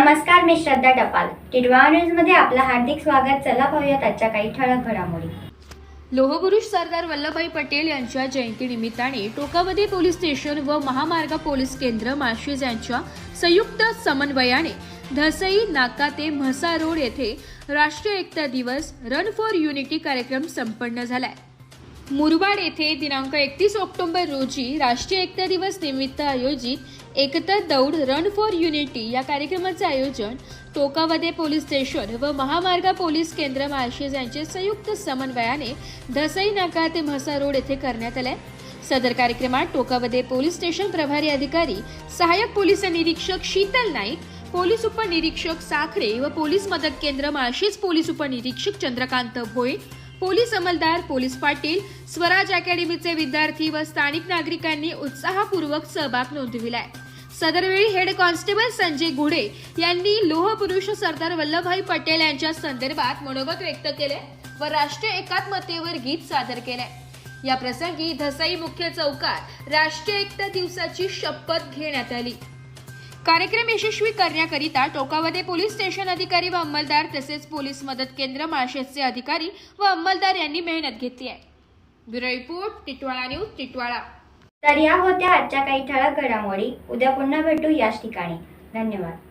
नमस्कार मी श्रद्धा टपाल. टिडवा न्यूजमध्ये आपलं हार्दिक स्वागत. चला पाहूयात आजच्या काही ठळक घडामोडी. लोहपुरुष सरदार वल्लभभाई पटेल यांच्या जयंतीनिमित्ताने टोकावदी पोलीस स्टेशन व महामार्ग पोलीस केंद्र माळशेज यांच्या संयुक्त समन्वयाने धसई नाका ते म्हसा रोड येथे राष्ट्रीय एकता दिवस रन फॉर युनिटी कार्यक्रम संपन्न झालाय. मुरबाड येथे दिनांक एकतीस ऑक्टोबर रोजी राष्ट्रीय एकता दिवस निमित्त आयोजित एकता दौड रन फॉर युनिटी या कार्यक्रमाचे आयोजन टोकावदे पोलीस स्टेशन व महामार्ग पोलीस केंद्र माळशेज यांचे संयुक्त समन्वयाने धसई नाका ते म्हसा रोड येथे करण्यात आले. सदर कार्यक्रमात टोकावदे पोलीस स्टेशन प्रभारी अधिकारी सहाय्यक पोलीस निरीक्षक शीतल नाईक पोलीस उपनिरीक्षक साखरे व पोलीस मदत केंद्र माळशेज पोलीस उपनिरीक्षक चंद्रकांत भोये पोलीस अंमलदार पोलीस पाटील स्वराज अकॅडमीचे विद्यार्थी व स्थानिक नागरिकांनी उत्साहपूर्वक सहभाग नोंदविलाय. सदरवेळी हेड कॉन्स्टेबल संजय गुढे यांनी लोहपुरुष सरदार वल्लभभाई पटेल यांच्या संदर्भात मनोगत व्यक्त केले व राष्ट्रीय एकात्मतेवर गीत सादर केले. या प्रसंगी धसाई मुख्य चौकात राष्ट्रीय एकता दिवसाची शपथ घेण्यात आली. कार्यक्रम यशस्वी करण्याकरिता टोकावदे पोलीस स्टेशन अधिकारी व अंमलदार तसेच पोलीस मदत केंद्र माळशेजचे अधिकारी व अंमलदार यांनी मेहनत घेतली आहे. Bureau report Titwala news Titwala. तर या होत्या आजच्या काही ठळक घडामोडी. उद्या पुन्हा भेटू याच ठिकाणी. धन्यवाद.